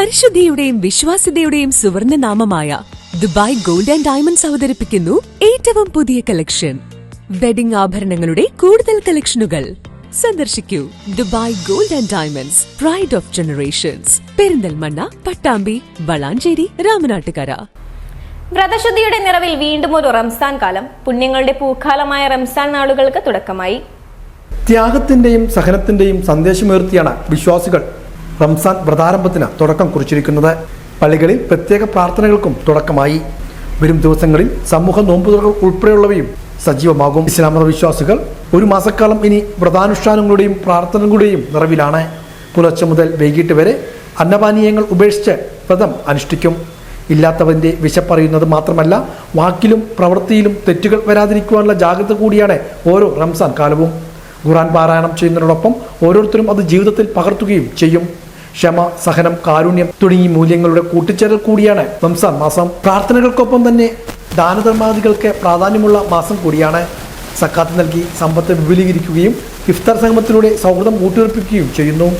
പരിശുദ്ധിയുടെയും വിശ്വാസ്യതയുടെയും സുവർണ നാമമായ ദുബായ് ഗോൾഡ് ആൻഡ് ഡയമണ്ട്സ് അവതരിപ്പിക്കുന്നു ഏറ്റവും പുതിയ കളക്ഷൻ വെഡിംഗ് ആഭരണങ്ങളുടെ കൂടുതൽ കളക്ഷനുകൾ സന്ദർശിക്കൂ Dubai gold and diamonds pride of generations Perinthalmanna Pattambi Valanchery Ramanattukara. വ്രതശുദ്ധിയുടെ നിറവിൽ വീണ്ടും ഒരു റംസാൻ കാലം. പുണ്യങ്ങളുടെ പൂക്കാലമായ റംസാൻ നാളുകൾക്ക് തുടക്കമായി. ത്യാഗത്തിന്റെയും സഹനത്തിന്റെയും സന്ദേശമുയർത്തിയാണ് വിശ്വാസികൾ. റംസാൻ വ്രതാരംഭത്തിന് തുടക്കം കുറിച്ചിരിക്കുന്നത് പള്ളികളിൽ പ്രത്യേക പ്രാർത്ഥനകൾക്കും തുടക്കമായി. വരും ദിവസങ്ങളിൽ സമൂഹ നോമ്പുതുറകൾ ഉൾപ്പെടെയുള്ളവയും സജീവമാകും. ഇസ്ലാം മതവിശ്വാസികൾ ഒരു മാസക്കാലം ഇനി വ്രതാനുഷ്ഠാനങ്ങളുടെയും പ്രാർത്ഥനകളുടെയും നിറവിലാണ്. പുലർച്ചെ മുതൽ വൈകിട്ട് വരെ അന്നപാനീയങ്ങൾ ഉപേക്ഷിച്ച് വ്രതം അനുഷ്ഠിക്കും. ഇല്ലാത്തവന്റെ വിശപ്പറിയുന്നത് മാത്രമല്ല വാക്കിലും പ്രവൃത്തിയിലും തെറ്റുകൾ വരാതിരിക്കുവാനുള്ള ജാഗ്രത കൂടിയാണ് ഓരോ റംസാൻ കാലവും. ഖുറാൻ പാരായണം ചെയ്യുന്നതിനോടൊപ്പം ഓരോരുത്തരും അത് ജീവിതത്തിൽ പകർത്തുകയും ചെയ്യും. ക്ഷമ സഹനം കാരുണ്യം തുടങ്ങി മൂല്യങ്ങളുടെ കൂട്ടിച്ചേരൽ കൂടിയാണ്. റംസാൻ മാസം പ്രാർത്ഥനകൾക്കൊപ്പം തന്നെ ദാനധർമാദികൾക്ക് പ്രാധാന്യമുള്ള മാസം കൂടിയാണ്. സക്കാത്ത് നൽകി സമ്പത്ത് വിപുലീകരിക്കുകയും ഇഫ്താർ സംഗമത്തിലൂടെ സൗഹൃദം ഊട്ടിയുറപ്പിക്കുകയും ചെയ്യുന്നു.